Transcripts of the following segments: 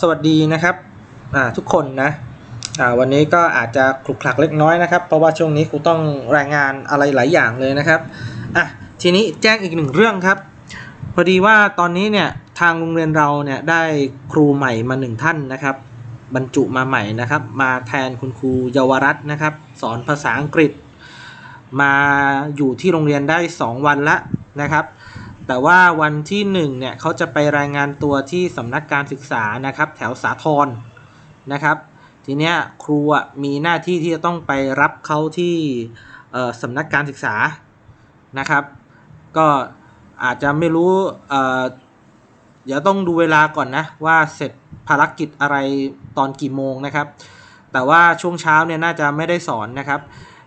สวัสดีนะครับทุกคนนะวันนี้ก็อาจจะคลุกคลักเล็กน้อยนะครับ เพราะว่าช่วงนี้ครูต้องรายงานอะไรหลายอย่างเลยนะครับอะทีนี้แจ้งอีกหนึ่งเรื่องครับพอดีว่าตอนนี้เนี่ยทางโรงเรียนเราเนี่ยได้ครูใหม่มาหนึ่งท่านนะครับ บรรจุมาใหม่นะครับ มาแทนคุณครูเยาวรัตน์นะครับ สอนภาษาอังกฤษ มาอยู่ที่โรงเรียนได้ 2 วันละนะครับ แต่ว่าวันที่ 1 เนี่ยเขาจะไปรายงานตัวที่สำนักการศึกษานะครับแถวสาทรนะครับ ทีเนี้ยครูมีหน้าที่ที่จะต้องไปรับเขาที่สำนักการศึกษานะครับ ก็อาจจะไม่รู้เดี๋ยวต้องดูเวลาก่อนนะว่าเสร็จภารกิจอะไรตอนกี่โมงนะครับ แต่ว่าช่วงเช้าเนี่ยน่าจะไม่ได้สอนนะครับ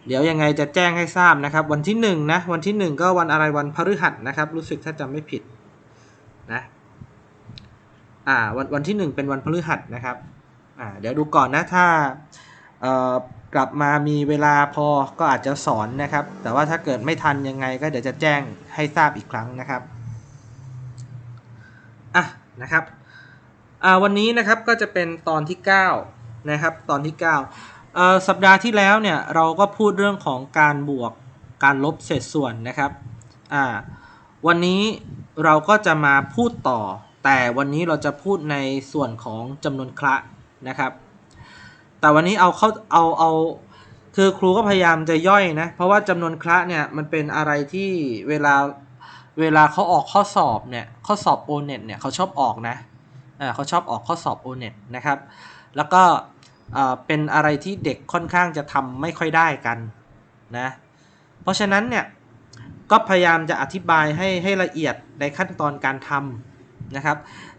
เดี๋ยวยังไงจะแจ้งให้ทราบนะครับ วันที่หนึ่งนะวันที่หนึ่งก็วันอะไรวันพฤหัสนะครับ รู้สึกถ้าจำไม่ผิดนะอ่าวันวันที่หนึ่งเป็นวันพฤหัสนะครับอ่าเดี๋ยวดูก่อนนะถ้าเอ่อกลับมามีเวลาพอก็อาจจะสอนนะครับ แต่ว่าถ้าเกิดไม่ทันยังไงก็เดี๋ยวจะแจ้งให้ทราบอีกครั้งนะครับอะนะครับอ่าวันนี้นะครับก็จะเป็นตอนที่ 9 นะครับ ตอนที่9เอ่อ สัปดาห์ที่แล้วเนี่ยเราก็พูดเรื่องของการบวกการลบเศษส่วนนะครับวันนี้เราก็จะมาพูดต่อ แต่วันนี้เราจะพูดในส่วนของจำนวนคละนะครับ แต่วันนี้เอาเข้าเอาเอาคือครูก็พยายามจะย่อยนะ เพราะว่าจำนวนคละเนี่ยมันเป็นอะไรที่เวลาเวลาเขาออกข้อสอบเนี่ยข้อสอบ o n e t เนี่ยเขาชอบออกนะเขาชอบออกข้อสอบ o n e t นะครับ แล้วก็ เป็นอะไรที่เด็กค่อนข้างจะทำไม่ค่อยได้กันนะเพราะฉะนั้นเนี่ยก็พยายามจะอธิบายให้ให้ละเอียดในขั้นตอนการทำนะครับ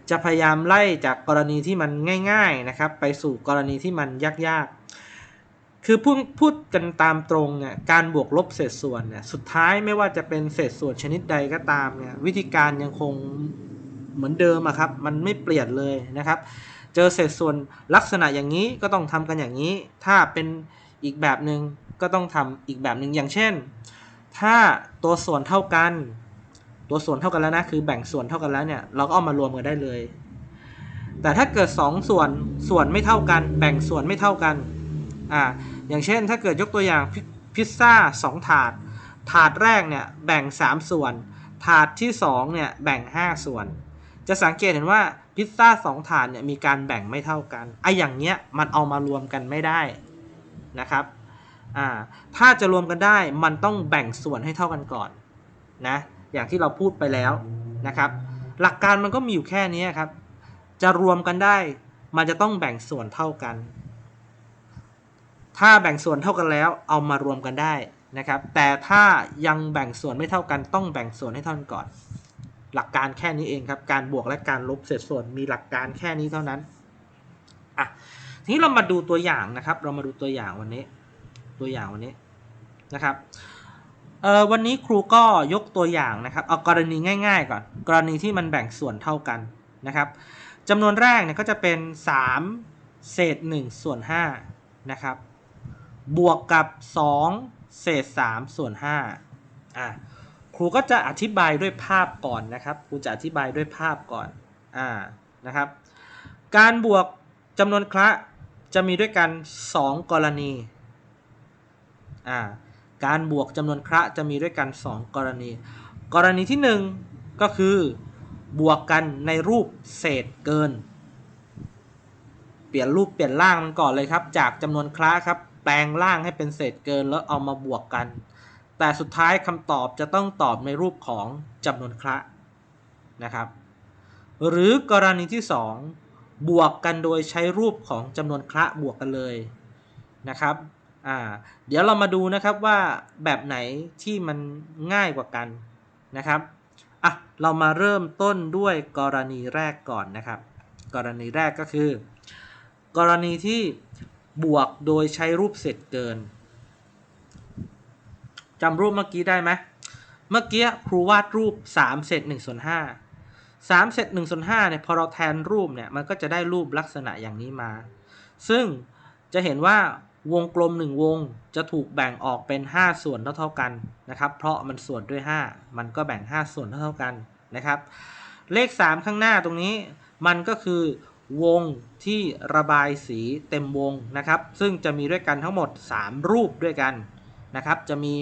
จะพยายามไล่จากกรณีที่มันง่ายๆนะครับไปสู่กรณีที่มันยากๆ คือพูดพูดกันตามตรงเนี่ยการบวกลบเศษส่วนเนี่ยสุดท้ายไม่ว่าจะเป็นเศษส่วนชนิดใดก็ตามเนี่ยวิธีการยังคงเหมือนเดิมอะครับมันไม่เปลี่ยนเลยนะครับ เจอเศษส่วนลักษณะอย่างนี้ก็ต้องทำกันอย่างนี้ ถ้าเป็นอีกแบบหนึ่งก็ต้องทำอีกแบบหนึ่งอย่างเช่น ถ้าตัวส่วนเท่ากัน ตัวส่วนเท่ากันแล้วนะคือแบ่งส่วนเท่ากันแล้วเนี่ยเราก็เอามารวมกันได้เลย แต่ถ้าเกิด 2ส่วนส่วนไม่เท่ากัน แบ่งส่วนไม่เท่ากันอ่าอย่างเช่น ถ้าเกิดยกตัวอย่างพิพิซซ่า2ถาด ถาดแรกเนี่ยแบ่ง 3 ส่วน ถาดที่2เนี่ยแบ่ง 5 ส่วน จะสังเกตเห็นว่า พิซซ่าสองถาดเนี่ยมีการแบ่งไม่เท่ากันไออย่างเนี้ยมันเอามารวมกันไม่ได้นะครับอ่าถ้าจะรวมกันได้มันต้องแบ่งส่วนให้เท่ากันก่อนนะอย่างที่เราพูดไปแล้วนะครับ หลักการมันก็มีอยู่แค่นี้ครับ จะรวมกันได้มันจะต้องแบ่งส่วนเท่ากัน ถ้าแบ่งส่วนเท่ากันแล้วเอามารวมกันได้นะครับ แต่ถ้ายังแบ่งส่วนไม่เท่ากันต้องแบ่งส่วนให้เท่ากันก่อน หลักการแค่นี้เองครับ การบวกและการลบเศษส่วนมีหลักการแค่นี้เท่านั้นอะทีนี้เรามาดูตัวอย่างนะครับ เรามาดูตัวอย่างวันนี้ ตัวอย่างวันนี้นะครับเอ่อวันนี้ครูก็ยกตัวอย่างนะครับเอากรณีง่าย ๆ ก่อน กรณีที่มันแบ่งส่วนเท่ากันนะครับจำนวนแรกเนี่ยก็จะเป็น 3 เศษ 1 ส่วน5นะครับบวกกับ 2 เศษ 3 ส่วน5อะ รูก็จะอธิบายด้วยภาพก่อนนะครับ ครูจะอธิบายด้วยภาพก่อน อ่า นะครับ การบวกจำนวนคละจะมีด้วยกัน 2 กรณี อ่า การบวกจำนวนคละจะมีด้วยกัน 2 กรณี กรณีที่ 1 ก็คือบวกกันในรูปเศษเกิน เปลี่ยนรูปเปลี่ยนร่างมันก่อนเลยครับ จากจำนวนคละครับ แปลงร่างให้เป็นเศษเกินแล้วเอามาบวกกัน แต่สุดท้ายคำตอบจะต้องตอบในรูปของจำนวนคละนะครับ หรือกรณีที่ 2 บวกกันโดยใช้รูปของจำนวนคละบวกกันเลยนะครับอ่าเดี๋ยวเรามาดูนะครับว่าแบบไหนที่มันง่ายกว่ากันนะครับอะเรามาเริ่มต้นด้วยกรณีแรกก่อนนะครับ กรณีแรกก็คือ กรณีที่บวกโดยใช้รูปเศษเกิน จำรูปเมื่อกี้ได้ไหมเมื่อกี้ครูวาดรูป3เศษ1ส่วน5 3เศษ1ส่วน5เนี่ยพอเราแทนรูปเนี่ยมันก็จะได้รูปลักษณะอย่างนี้มา ซึ่งจะเห็นว่าวงกลม 1 วงจะถูกแบ่งออกเป็น 5 ส่วนเท่าๆกันนะครับเพราะมันส่วนด้วย 5 มันก็แบ่ง 5 ส่วนเท่าๆกันนะครับ เลข 3 ข้างหน้าตรงนี้มันก็คือวงที่ระบายสีเต็มวงนะครับ ซึ่งจะมีด้วยกันทั้งหมด 3 รูปด้วยกันนะครับ จะมี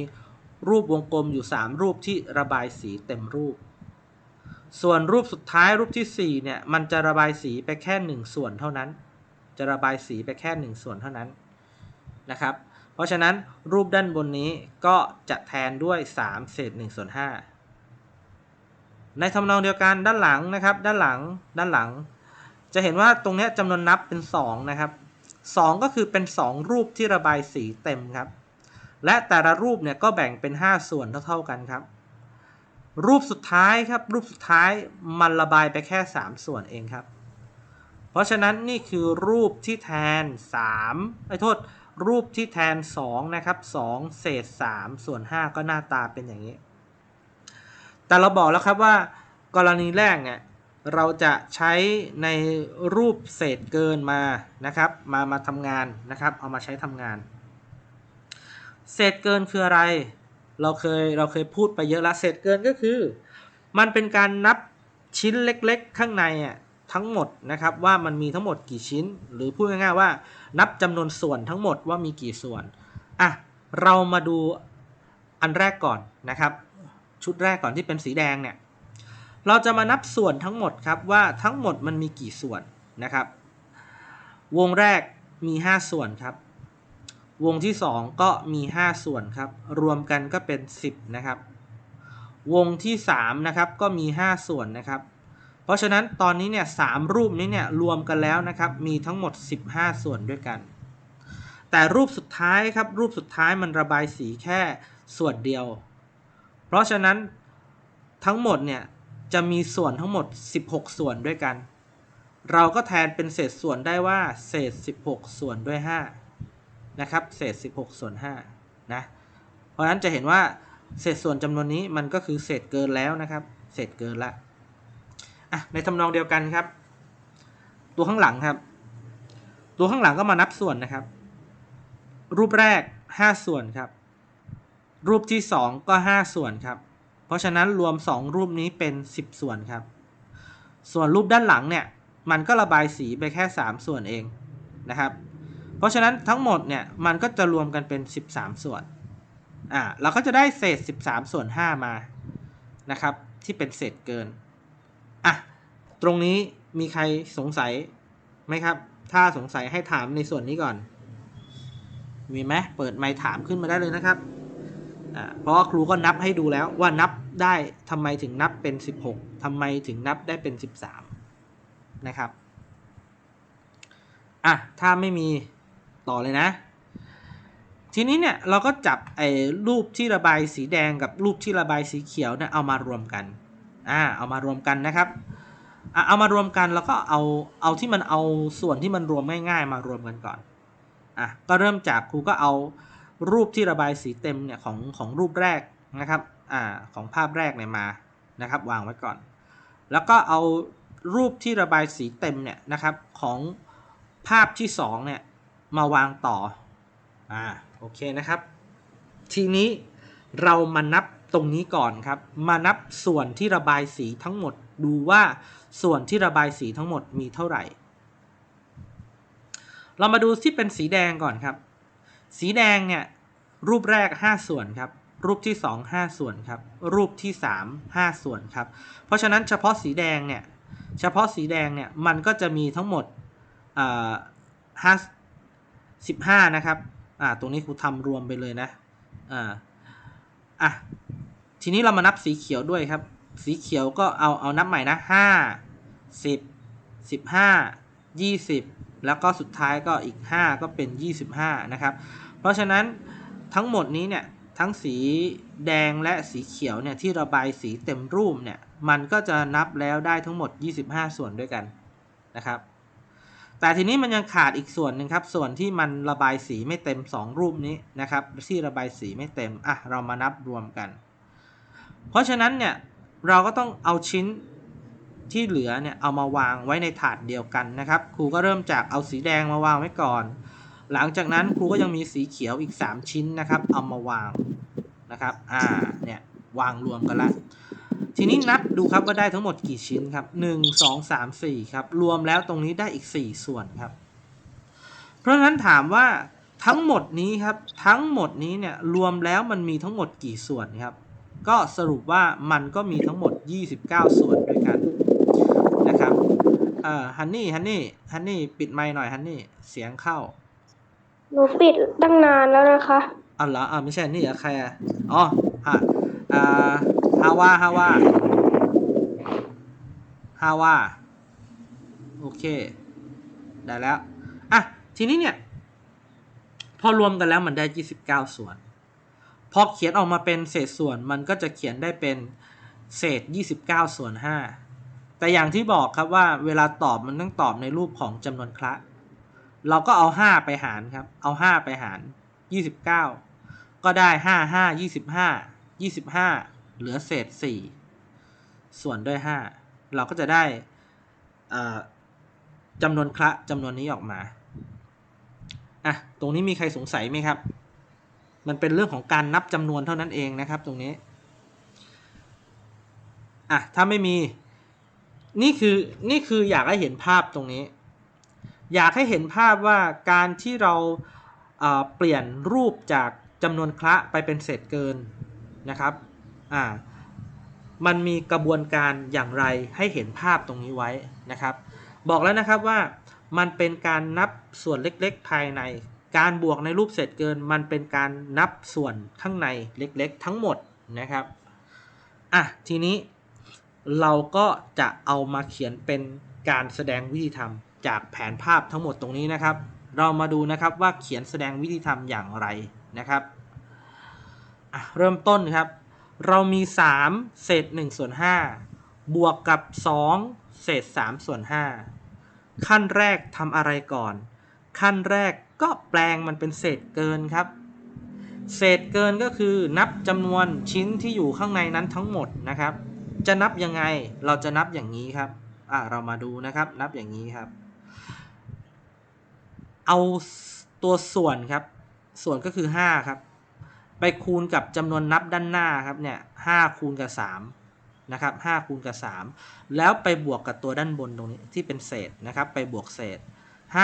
รูปวงกลมอยู่ 3 รูปที่ระบายสีเต็มรูป ส่วนรูปสุดท้ายรูปที่ 4 เนี่ยมันจะระบายสีไปแค่ 1 ส่วนเท่านั้น จะระบายสีไปแค่ 1 ส่วนเท่านั้นนะครับ เพราะฉะนั้นรูปด้านบนนี้ก็จะแทนด้วย 3 เศษ1ส่วน5ในทำนองเดียวกันด้านหลังนะครับ ด้านหลังด้านหลัง จะเห็นว่าตรงนี้จำนวนนับเป็น 2 นะครับ 2 ก็คือเป็น 2 รูปที่ระบายสีเต็มครับ และแต่ละรูปเนี่ยก็แบ่งเป็น 5 ส่วนเท่าๆกันครับ รูปสุดท้ายครับ รูปสุดท้ายมันระบายไปแค่ 3 ส่วนเองครับ เพราะฉะนั้นนี่คือรูปที่แทน3ไอ้โทษ รูปที่แทน 2 นะครับ 2 เศษ 3 ส่วน 5 ก็หน้าตาเป็นอย่างนี้ แต่เราบอกแล้วครับว่ากรณีแรกเนี่ยเราจะใช้ในรูปเศษเกินมานะครับ มามาทำงานนะครับ เอามาใช้ทำงาน เศษเกินคืออะไร เราเคยเราเคยพูดไปเยอะแล้วเศษเกินก็คือ มันเป็นการนับชิ้นเล็กๆ ข้างในอะทั้งหมดนะครับว่ามันมีทั้งหมดกี่ชิ้น หรือพูดง่ายๆว่า นับจำนวนส่วนทั้งหมดว่ามีกี่ส่วนอะเรามาดูอันแรกก่อนนะครับ ชุดแรกก่อนที่เป็นสีแดงเนี่ยเราจะมานับส่วนทั้งหมดครับว่าทั้งหมดมันมีกี่ส่วนนะครับ วงแรกมี 5 ส่วนครับ วงที่ 2 ก็มี 5 ส่วนครับ รวมกันก็เป็น 10 นะครับ วงที่3นะครับก็มี 5 ส่วนนะครับ เพราะฉะนั้นตอนนี้เนี่ยสรูปนี้เนี่ยรวมกันแล้วนะครับ มีทั้งหมด 15 ส่วนด้วยกัน แต่รูปสุดท้ายครับ รูปสุดท้ายมันระบายสีแค่ส่วนเดียว เพราะฉะนั้นทั้งหมดเนี่ยจะมีส่วนทั้งหมด 16 ส่วนด้วยกัน เราก็แทนเป็นเศษส่วนได้ว่า เศษ 16 ส่วนด้วย 5 นะครับเศษ 16 ส่วน5นะเพราะฉะนั้นจะเห็นว่าเศษส่วนจำนวนนี้มันก็คือเศษเกินแล้วนะครับ เศษเกินละอะในทำนองเดียวกันครับ ตัวข้างหลังครับ ตัวข้างหลังก็มานับส่วนนะครับ รูปแรก 5 ส่วนครับ รูปที่ 2 ก็ 5 ส่วนครับ เพราะฉะนั้นรวม 2 รูปนี้เป็น 10 ส่วนครับ ส่วนรูปด้านหลังเนี่ย มันก็ระบายสีไปแค่ 3 ส่วนเองนะครับ เพราะฉะนั้นทั้งหมดเนี่ยมันก็จะรวมกันเป็น 13 ส่วนอ่าเราก็จะได้เศษ 13 ส่วน 5 มานะครับ ที่เป็นเศษเกินอะตรงนี้มีใครสงสัยไหมครับ ถ้าสงสัยให้ถามในส่วนนี้ก่อน มีไหมเปิดไมค์ถามขึ้นมาได้เลยนะครับเพราะครูก็นับให้ดูแล้วว่านับได้ทำไมถึงนับเป็น 16ทำไมถึงนับได้เป็น 13 นะครับอะถ้าไม่มี ต่อเลยนะ ทีนี้เนี่ยเราก็จับไอ้รูปที่ระบายสีแดงกับรูปที่ระบายสีเขียวเนี่ยเอามารวมกันอ่าเอามารวมกันนะครับอะเอามารวมกันแล้วก็เอาเอาที่มันเอาส่วนที่มันรวมง่ายๆมารวมกันก่อนอะก็เริ่มจากครูก็เอารูปที่ระบายสีเต็มเนี่ยของของรูปแรกนะครับอ่าของภาพแรกเนี่ยมานะครับวางไว้ก่อน แล้วก็เอารูปที่ระบายสีเต็มเนี่ยนะครับของภาพที่2เนี่ย มาวางต่ออ่าโอเคนะครับ ทีนี้เรามานับตรงนี้ก่อนครับ มานับส่วนที่ระบายสีทั้งหมดดูว่าส่วนที่ระบายสีทั้งหมดมีเท่าไหร่ เรามาดูที่เป็นสีแดงก่อนครับ สีแดงเนี่ยรูปแรก 5 ส่วนครับ รูปที่ 2 5 ส่วนครับ รูปที่ 3 5 ส่วนครับ เพราะฉะนั้นเฉพาะสีแดงเนี่ยเฉพาะสีแดงเนี่ยมันก็จะมีทั้งหมดห้า สิบห้านะครับ อ่า ตรงนี้ครูทำรวมไปเลยนะ อ่า อะ ทีนี้เรามานับสีเขียวด้วยครับ สีเขียวก็เอา เอานับใหม่นะห้าสิบสิบห้ายี่สิบแล้วก็สุดท้ายก็อีก 5 ก็เป็น 25 นะครับ เพราะฉะนั้นทั้งหมดนี้เนี่ย ทั้งสีแดงและสีเขียวเนี่ย ที่ระบายสีเต็มรูปเนี่ย มันก็จะนับแล้วได้ทั้งหมด 25 ส่วนด้วยกันนะครับ แต่ทีนี้มันยังขาดอีกส่วนหนึ่งครับ ส่วนที่มันระบายสีไม่เต็ม 2 รูปนี้นะครับ ที่ระบายสีไม่เต็ม อะ เรามานับรวมกัน เพราะฉะนั้นเนี่ย เราก็ต้องเอาชิ้นที่เหลือเนี่ย เอามาวางไว้ในถาดเดียวกันนะครับ ครูก็เริ่มจากเอาสีแดงมาวางไว้ก่อน หลังจากนั้นครูก็ยังมีสีเขียวอีก 3 ชิ้นนะครับ เอามาวางนะครับ อ่า เนี่ย วางรวมกันละ ทีนี้นับดูครับว่าได้ทั้งหมดกี่ชิ้นครับ 1 2 3 4 ครับ รวมแล้วตรงนี้ได้อีก 4 ส่วนครับ เพราะฉะนั้นถามว่าทั้งหมดนี้ครับ ทั้งหมดนี้เนี่ยรวมแล้วมันมีทั้งหมดกี่ส่วนครับ ก็สรุปว่ามันก็มีทั้งหมด 29 ส่วนด้วยกันนะครับเอ่อฮันนี่ฮันนี่ฮันนี่ปิดไมค์หน่อยฮันนี่เสียงเข้าหนูปิดตั้งนานแล้วนะคะอ๋อเหรออ่าไม่ใช่นี่อะใครอะอ๋ออะอ่า ฮาวาฮาวาฮาวาโอเค ได้แล้ว อะ ทีนี้เนี่ย พอรวมกันแล้วมันได้ 29 ส่วน พอเขียนออกมาเป็นเศษส่วนมันก็จะเขียนได้เป็นเศษ 29 ส่วน 5 แต่อย่างที่บอกครับว่าเวลาตอบมันต้องตอบในรูปของจำนวนคละ เราก็เอา 5 ไปหารครับ เอา 5 ไปหาร 29 ก็ได้ 5 5 25 25 เหลือเศษ4ส่วนด้วย5เราก็จะได้จำนวนคละจำนวนนี้ออกมาอะตรงนี้มีใครสงสัยไหมครับ มันเป็นเรื่องของการนับจำนวนเท่านั้นเองนะครับตรงนี้อะถ้าไม่มีนี่คือนี่คืออยากให้เห็นภาพตรงนี้ อยากให้เห็นภาพว่าการที่เราเเปลี่ยนรูปจากจำนวนคละไปเป็นเศษเกินนะครับ อ่ามันมีกระบวนการอย่างไรให้เห็นภาพตรงนี้ไว้นะครับ บอกแล้วนะครับว่ามันเป็นการนับส่วนเล็กๆ ภายใน การบวกในรูปเศษเกิน มันเป็นการนับส่วนข้างในเล็กๆ ทั้งหมดนะครับอะทีนี้เราก็จะเอามาเขียนเป็นการแสดงวิธีทำจากแผนภาพทั้งหมดตรงนี้นะครับ เรามาดูนะครับว่าเขียนแสดงวิธีทำอย่างไรนะครับเริ่มต้นครับ เรามี 3 เศษ1ส่วน5บวกกับ 2 เศษ3ส่วน5ขั้นแรกทำอะไรก่อน ขั้นแรกก็แปลงมันเป็นเศษเกินครับ เศษเกินก็คือนับจำนวนชิ้นที่อยู่ข้างในนั้นทั้งหมดนะครับ จะนับยังไงเราจะนับอย่างนี้ครับอะเรามาดูนะครับนับอย่างนี้ครับ เอาตัวส่วนครับ ส่วนก็คือ 5 ครับ ไปคูณกับจำนวนนับด้านหน้าครับเนี่ยห้าคูณกับ3นะครับ5คูณกับ3แล้วไปบวกกับตัวด้านบนตรงนี้ที่เป็นเศษนะครับ ไปบวกเศษ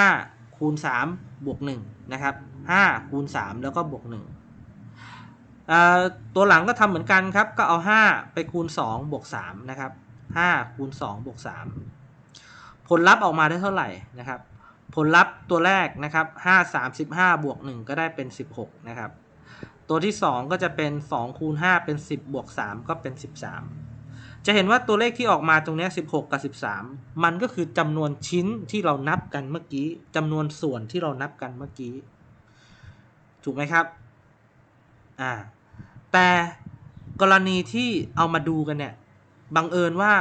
5คูณ3บวก1นะครับ5คูณ3แล้วก็บวก1อ่าตัวหลังก็ทำเหมือนกันครับ ก็เอา5ไปคูณ2บวก3นะครับ5คูณ2บวก3ผลลัพธ์ออกมาได้เท่าไหร่นะครับ ผลลัพธ์ตัวแรกนะครับ5 35บวก1ก็ได้เป็น16นะครับ ตัวที่ 2 ก็จะเป็น2คูณ5เป็น 10 บวก 3 ก็เป็น 13 จะเห็นว่าตัวเลขที่ออกมาตรงนี้ 16 กับ 13 มันก็คือจำนวนชิ้นที่เรานับกันเมื่อกี้จำนวนส่วนที่เรานับกันเมื่อกี้ ถูกไหมครับ อ่า แต่กรณีที่เอามาดูกันเนี่ย บังเอิญว่า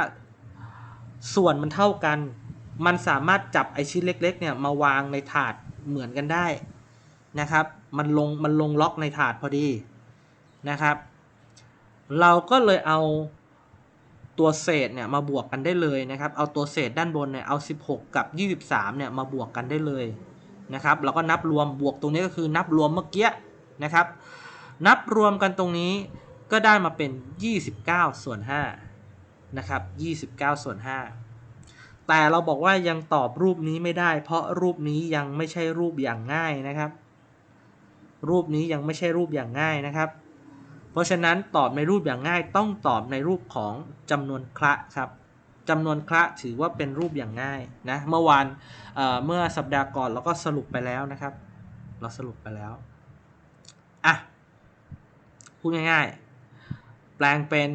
ส่วนมันเท่ากัน มันสามารถจับไอชิ้นเล็ก ๆ เนี่ยมาวางในถาดเหมือนกันได้นะครับมันลงมันลงล็อกในถาดพอดีนะครับ เราก็เลยเอาตัวเศษเนี่ยมาบวกกันได้เลยนะครับ เอาตัวเศษด้านบนเนี่ยเอา 16 กับ 23เนี่ยมาบวกกันได้เลยนะครับแล้วก็นับรวมบวกตรงนี้ก็คือนับรวมเมื่อกี้นะครับ นับรวมกันตรงนี้ก็ได้มาเป็น 29 ส่วน5นะครับ 29 ส่วน 5 แต่เราบอกว่ายังตอบรูปนี้ไม่ได้ เพราะรูปนี้ยังไม่ใช่รูปอย่างง่ายนะครับ รูปนี้ยังไม่ใช่รูปอย่างง่ายนะครับ เพราะฉะนั้นตอบในรูปอย่างง่ายต้องตอบในรูปของจำนวนคละครับจำนวนคละถือว่าเป็นรูปอย่างง่ายนะเมื่อวานเเมื่อสัปดาห์ก่อนเราก็สรุปไปแล้วนะครับ เราสรุปไปแล้วอะพูดง่ายๆ แปลงเป็น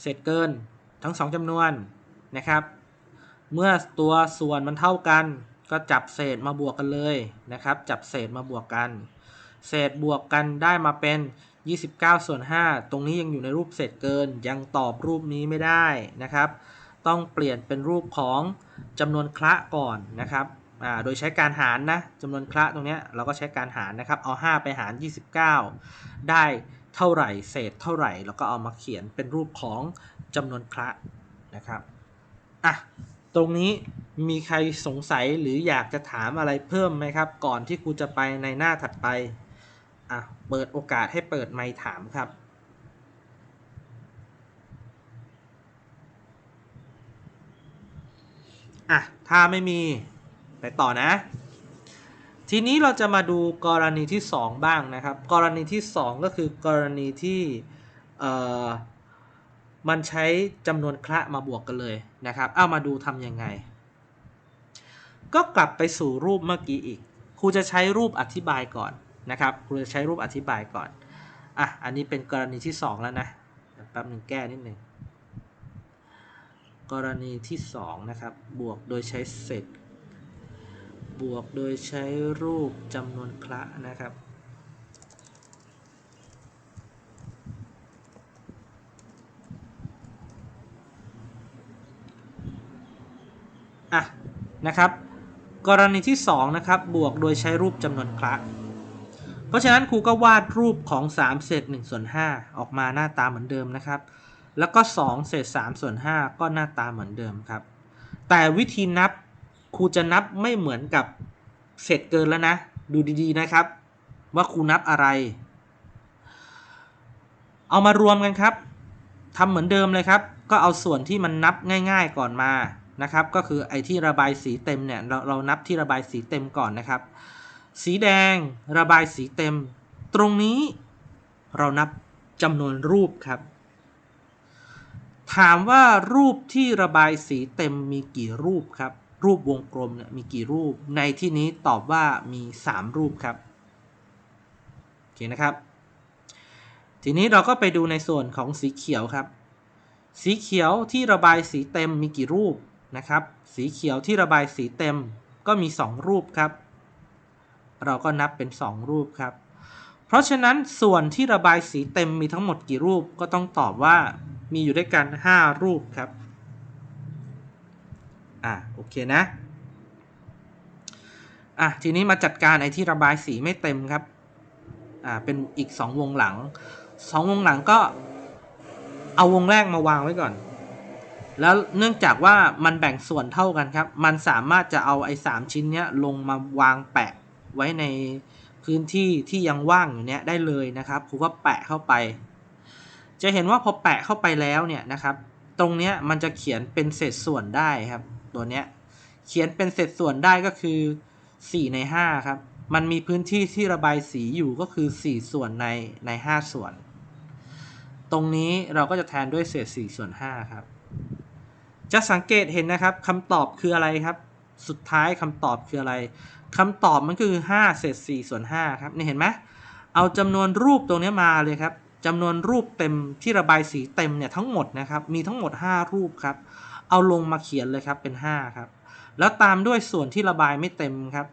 เศษเกินทั้งสองจำนวนนะครับ เมื่อตัวส่วนมันเท่ากัน ก็จับเศษมาบวกกันเลยนะครับ จับเศษมาบวกกัน เศษบวกกันได้มาเป็น 29 ส่วน 5 ตรงนี้ยังอยู่ในรูปเศษเกิน ยังตอบรูปนี้ไม่ได้นะครับ ต้องเปลี่ยนเป็นรูปของจำนวนคละก่อนนะครับโดยใช้การหารนะจำนวนคละตรงนี้เราก็ใช้การหารนะครับ เอา 5 ไปหาร 29 ได้เท่าไหร่เศษเท่าไหร่แล้วก็เอามาเขียนเป็นรูปของจำนวนคละนะครับอะตรงนี้มีใครสงสัยหรืออยากจะถามอะไรเพิ่มไหมครับ ก่อนที่ครูจะไปในหน้าถัดไป เปิดโอกาสให้เปิดไมค์ถามครับ อะ ถ้าไม่มีไปต่อนะ ทีนี้เราจะมาดูกรณีที่ 2 บ้างนะครับ กรณีที่ 2 ก็คือกรณีที่เอ่อมันใช้จำนวนคละมาบวกกันเลยนะครับ เอามาดูทำยังไง ก็กลับไปสู่รูปเมื่อกี้อีก ครูจะใช้รูปอธิบายก่อน นะครับครูจะใช้รูปอธิบายก่อน อะ อันนี้เป็นกรณีที่ 2 แล้วนะแป๊บหนึ่งแก้นิดหนึ่งกรณีที่ 2 นะครับ บวกโดยใช้เศษบวกโดยใช้รูปจำนวนคละนะครับอะนะครับ กรณีที่ 2 นะครับ บวกโดยใช้รูปจำนวนคละ เพราะฉะนั้นครูก็วาดรูปของ3เศษ1ส่วน5ออกมาหน้าตาเหมือนเดิมนะครับ แล้วก็2เศษ3ส่วน5ก็หน้าตาเหมือนเดิมครับ แต่วิธีนับครูจะนับไม่เหมือนกับเศษเกินแล้วนะ ดูดีๆนะครับ ว่าครูนับอะไร เอามารวมกันครับทำเหมือนเดิมเลยครับ ก็เอาส่วนที่มันนับง่าย ๆก่อนมานะครับ ก็คือไอ้ที่ระบายสีเต็มเนี่ยเราเรานับที่ระบายสีเต็มก่อนนะครับ สีแดง ระบายสีเต็ม ตรงนี้เรานับจำนวนรูปครับ ถามว่ารูปที่ระบายสีเต็มมีกี่รูปครับ รูปวงกลมเนี่ยมีกี่รูป ในที่นี้ตอบว่ามี 3 รูปครับโอเคนะครับ ทีนี้เราก็ไปดูในส่วนของสีเขียวครับ สีเขียวที่ระบายสีเต็มมีกี่รูปนะครับ สีเขียวที่ระบายสีเต็มก็มี 2 รูปครับ เราก็นับเป็น 2 รูปครับ เพราะฉะนั้นส่วนที่ระบายสีเต็มมีทั้งหมดกี่รูปก็ต้องตอบว่ามีอยู่ด้วยกัน 5 รูปครับ อะโอเคนะ อะทีนี้มาจัดการไอ้ที่ระบายสีไม่เต็มครับ อ่าเป็นอีก 2 วงหลัง 2 วงหลังก็เอาวงแรกมาวางไว้ก่อน แล้วเนื่องจากว่ามันแบ่งส่วนเท่ากันครับ มันสามารถจะเอาไอ้สามชิ้นเนี้ยลงมาวางแปะ ไว้ในพื้นที่ที่ยังว่างอยู่เนี้ยได้เลยนะครับครูก็แปะเข้าไป จะเห็นว่าพอแปะเข้าไปแล้วเนี่ยนะครับ ตรงเนี้ยมันจะเขียนเป็นเศษส่วนได้ครับ ตัวเนี้ยเขียนเป็นเศษส่วนได้ก็คือ 4 ใน 5 ครับ มันมีพื้นที่ที่ระบายสีอยู่ก็คือ 4 ส่วนในใน 5 ส่วน ตรงนี้เราก็จะแทนด้วยเศษ 4 ส่วน 5 ครับ จะสังเกตเห็นนะครับคำตอบคืออะไรครับ สุดท้ายคำตอบคืออะไร คำตอบมันคือ5เศษ4ส่วน5ครับนี่เห็นไหมเอาจำนวนรูปตรงนี้มาเลยครับจำนวนรูปเต็มที่ระบายสีเต็มเนี่ยทั้งหมดนะครับมีทั้งหมด 5 รูปครับ เอาลงมาเขียนเลยครับเป็น5ครับแล้วตามด้วยส่วนที่ระบายไม่เต็มครับ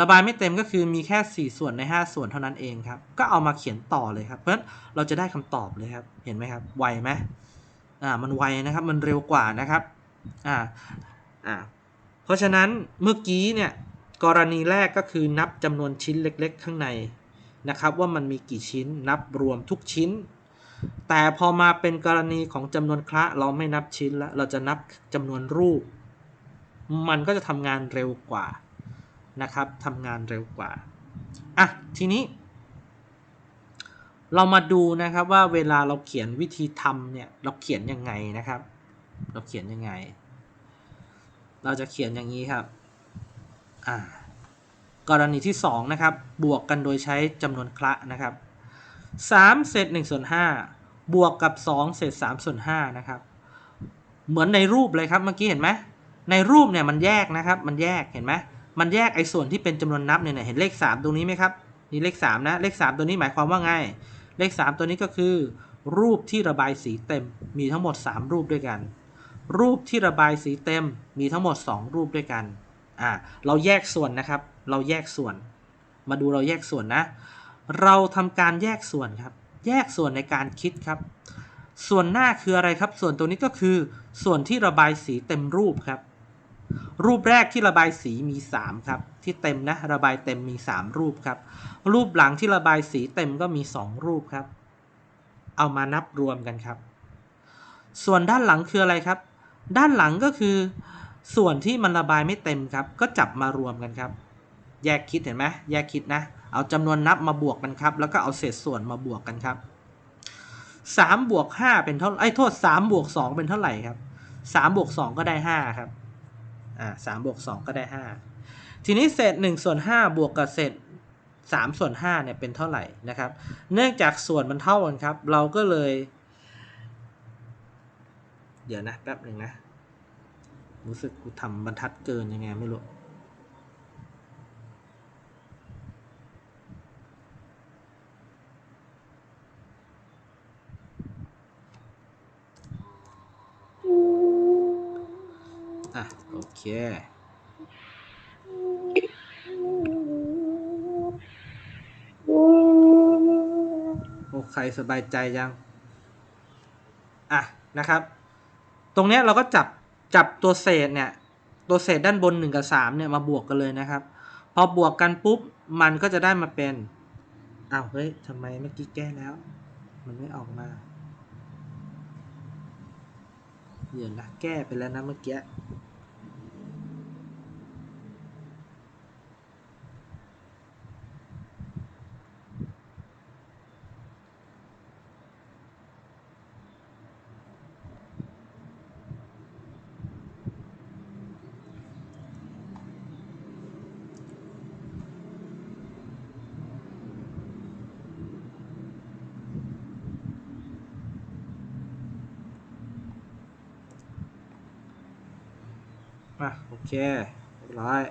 ระบายไม่เต็มก็คือมีแค่ 4 ส่วนใน 5 ส่วนเท่านั้นเองครับก็เอามาเขียนต่อเลยครับ เพราะฉะนั้นเราจะได้คำตอบเลยครับเห็นไหมครับไวไหมอ่ามันไวนะครับมันเร็วกว่านะครับอ่าอ่าเพราะฉะนั้นเมื่อกี้เนี่ย กรณีแรกก็คือนับจำนวนชิ้นเล็กๆ ข้างในนะครับ ว่ามันมีกี่ชิ้นนับรวมทุกชิ้น แต่พอมาเป็นกรณีของจำนวนคละเราไม่นับชิ้นแล้วเราจะนับจำนวนรูป มันก็จะทำงานเร็วกว่านะครับทำงานเร็วกว่าอะทีนี้ เรามาดูนะครับว่าเวลาเราเขียนวิธีทำเนี่ยเราเขียนยังไงนะครับ เราเขียนยังไง เราจะเขียนอย่างนี้ครับ กรณีที่ 2 นะครับ บวกกันโดยใช้จำนวนคละนะครับ 3 เศษ1ส่วน5บวกกับ 2 เศษ3ส่วน5นะครับ เหมือนในรูปเลยครับเมื่อกี้เห็นไหมในรูปเนี่ยมันแยกนะครับ มันแยกเห็นไหมมันแยกไอ้ส่วนที่เป็นจำนวนนับเนี่ยเห็นเลข 3 ตรงนี้ไหมครับนี่เลข 3 นะ เลข 3 ตัวนี้หมายความว่าไง เลข 3 ตัวนี้ก็คือ รูปที่ระบายสีเต็มมีทั้งหมด 3 รูปด้วยกัน รูปที่ระบายสีเต็มมีทั้งหมด 2 รูปด้วยกัน อ่าเราแยกส่วนนะครับ เราแยกส่วน มาดูเราแยกส่วนนะ เราทำการแยกส่วนครับ แยกส่วนในการคิดครับ ส่วนหน้าคืออะไรครับ ส่วนตัวนี้ก็คือ ส่วนที่ระบายสีเต็มรูปครับ รูปแรกที่ระบายสีมี 3 ครับ ที่เต็มนะ ระบายเต็มมี 3 รูปครับ รูปหลังที่ระบายสีเต็มก็มี 2 รูปครับ เอามานับรวมกันครับ ส่วนด้านหลังคืออะไรครับ ด้านหลังก็คือ ส่วนที่มันระบายไม่เต็มครับ ก็จับมารวมกันครับ แยกคิดเห็นไหมแยกคิดนะ เอาจำนวนนับมาบวกกันครับ แล้วก็เอาเศษส่วนมาบวกกันครับสามบวกห้าเป็นเท่าไอ้โทษสามบวกสองเป็นเท่าไหร่ครับสามบวกสองก็ได้ห้าครับอ่าสามบวกสองก็ได้ห้าทีนี้เศษหนึ่งส่วนห้าบวกกับเศษสามส่วนห้าเนี่ยเป็นเท่าไหร่นะครับ เนื่องจากส่วนมันเท่ากันครับ เราก็เลย เดี๋ยวนะแป๊บหนึ่งนะ รู้สึกกูทำบรรทัดเกินยังไงไม่รู้อะโอเคโอใครสบายใจยัง อะ นะครับ ตรงเนี้ยเราก็จับ จับตัวเศษเนี่ย ตัวเศษด้านบน 1 กับ 3 เนี่ย มาบวกกันเลยนะครับ พอบวกกันปุ๊บ มันก็จะได้มาเป็นอ้าวเฮ้ยทำไมเมื่อกี้แก้แล้ว มันไม่ออกมาเดี๋ยวนะแก้ไปแล้วนะเมื่อกี้ เคเรียบร้อย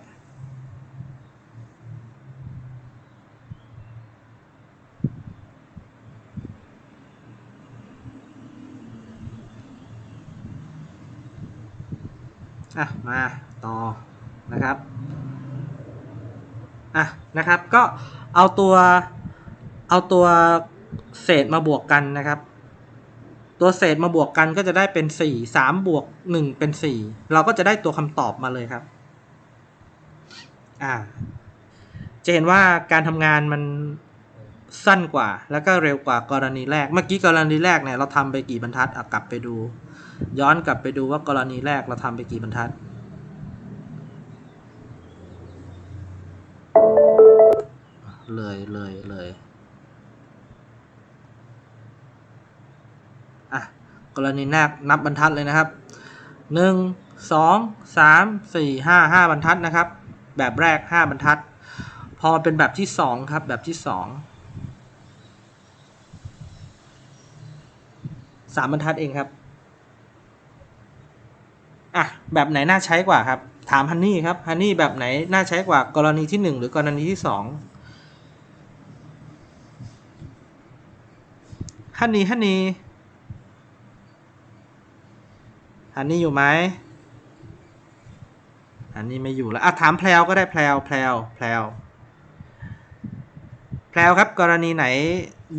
อะมาต่อนะครับอะนะครับก็เอาตัวเอาตัวเศษมาบวกกันนะครับ ตัวเศษมาบวกกันก็จะได้เป็นสี่สามบวกหนึ่งเป็นสี่เราก็จะได้ตัวคำตอบมาเลยครับ อ่า จะเห็นว่าการทำงานมันสั้นกว่า แล้วก็เร็วกว่ากรณีแรก เมื่อกี้กรณีแรกเนี่ยเราทำไปกี่บรรทัดกลับไปดู ย้อนกลับไปดูว่ากรณีแรกเราทำไปกี่บรรทัด เลยเลยเลย อะ กรณีแรกนับบรรทัดเลยนะครับหนึ่งสองสามสี่ห้าห้าบรรทัดนะครับ แบบแรกห้าบรรทัด พอเป็นแบบที่สองครับ แบบที่สองสามบรรทัดเองครับอะแบบไหนน่าใช้กว่าครับ ถามฮันนี่ครับฮันนี่แบบไหนน่าใช้กว่ากรณีที่หนึ่งหรือกรณีที่สองฮันนี่ฮันนี่ ฮันนี่อยู่ไหมฮันนี่ไม่อยู่แล้วอะถามแพลวก็ได้แพลวแพลวแพลวแพลวครับ กรณีไหน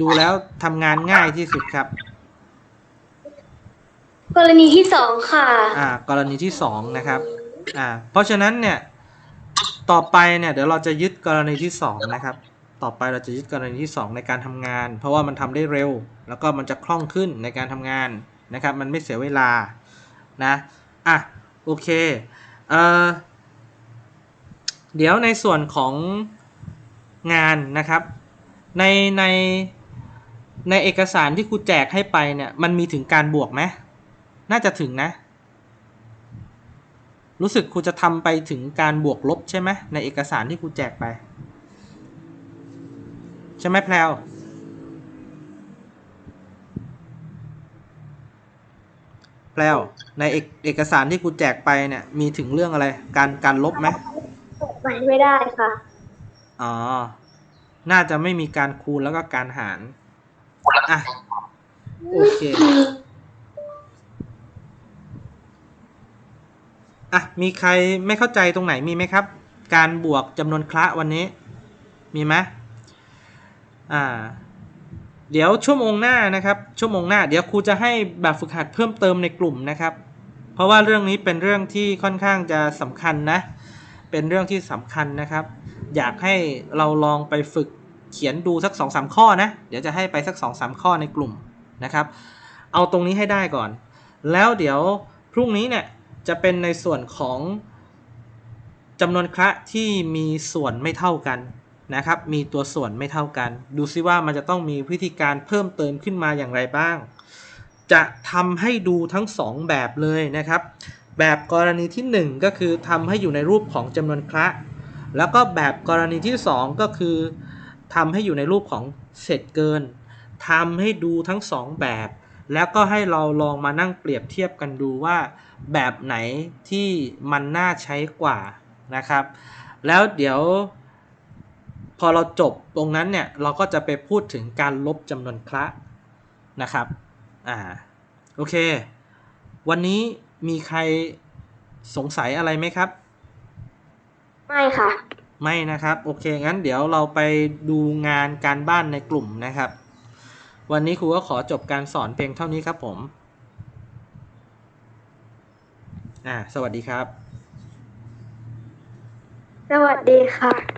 ดูแล้วทำงานง่ายที่สุดครับ กรณีที่สองค่ะ อ่า กรณีที่สองนะครับ อ่า เพราะฉะนั้นเนี่ย ต่อไปเนี่ยเดี๋ยวเราจะยึดกรณีที่สองนะครับ ต่อไปเราจะยึดกรณีที่สองในการทำงาน เพราะว่ามันทำได้เร็ว แล้วก็มันจะคล่องขึ้นในการทำงานนะครับ มันไม่เสียเวลา นะอะโอเคเอ่อเดี๋ยวในส่วนของงานนะครับ ในในในเอกสารที่ครูแจกให้ไปเนี่ยมันมีถึงการบวกไหมน่าจะถึงนะ รู้สึกครูจะทำไปถึงการบวกลบใช่ไหมในเอกสารที่ครูแจกไป ใช่ไหมแพลว แพลวในเอกเอกสารที่ครูแจกไปเนี่ย มีถึงเรื่องอะไร การการลบไหมไม่ได้ค่ะ อ๋อ น่าจะไม่มีการคูณแล้วก็การหารอะโอเคอะมีใครไม่เข้าใจตรงไหนมีไหมครับ การบวกจำนวนคละวันนี้ มีไหมอ่า เดี๋ยวชั่วโมงหน้านะครับ ชั่วโมงหน้าเดี๋ยวครูจะให้แบบฝึกหัดเพิ่มเติมในกลุ่มนะครับ เพราะว่าเรื่องนี้เป็นเรื่องที่ค่อนข้างจะสำคัญนะ เป็นเรื่องที่สำคัญนะครับ อยากให้เราลองไปฝึกเขียนดูสักสองสามข้อนะ เดี๋ยวจะให้ไปสักสองสามข้อในกลุ่มนะครับ เอาตรงนี้ให้ได้ก่อน แล้วเดี๋ยวพรุ่งนี้เนี่ยจะเป็นในส่วนของจำนวนคระที่มีส่วนไม่เท่ากัน นะครับมีตัวส่วนไม่เท่ากัน ดูซิว่ามันจะต้องมีวิธีการเพิ่มเติมขึ้นมาอย่างไรบ้าง จะทำให้ดูทั้งสองแบบเลยนะครับ แบบกรณีที่หนึ่งก็คือทำให้อยู่ในรูปของจำนวนคระแล้วก็แบบกรณีที่สองก็คือทำให้อยู่ในรูปของเศษเกินทำให้ดูทั้งสองแบบ แล้วก็ให้เราลองมานั่งเปรียบเทียบกันดูว่า แบบไหนที่มันน่าใช้กว่านะครับ แล้วเดี๋ยว พอเราจบตรงนั้นเนี่ยเราก็จะไปพูดถึงการลบจำนวนคระนะครับอ่าโอเค วันนี้มีใครสงสัยอะไรไหมครับ ไม่ค่ะ ไม่นะครับ โอเค งั้นเดี๋ยวเราไปดูงานการบ้านในกลุ่มนะครับ วันนี้ครูก็ขอจบการสอนเพียงเท่านี้ครับผมอ่าสวัสดีครับ สวัสดีค่ะ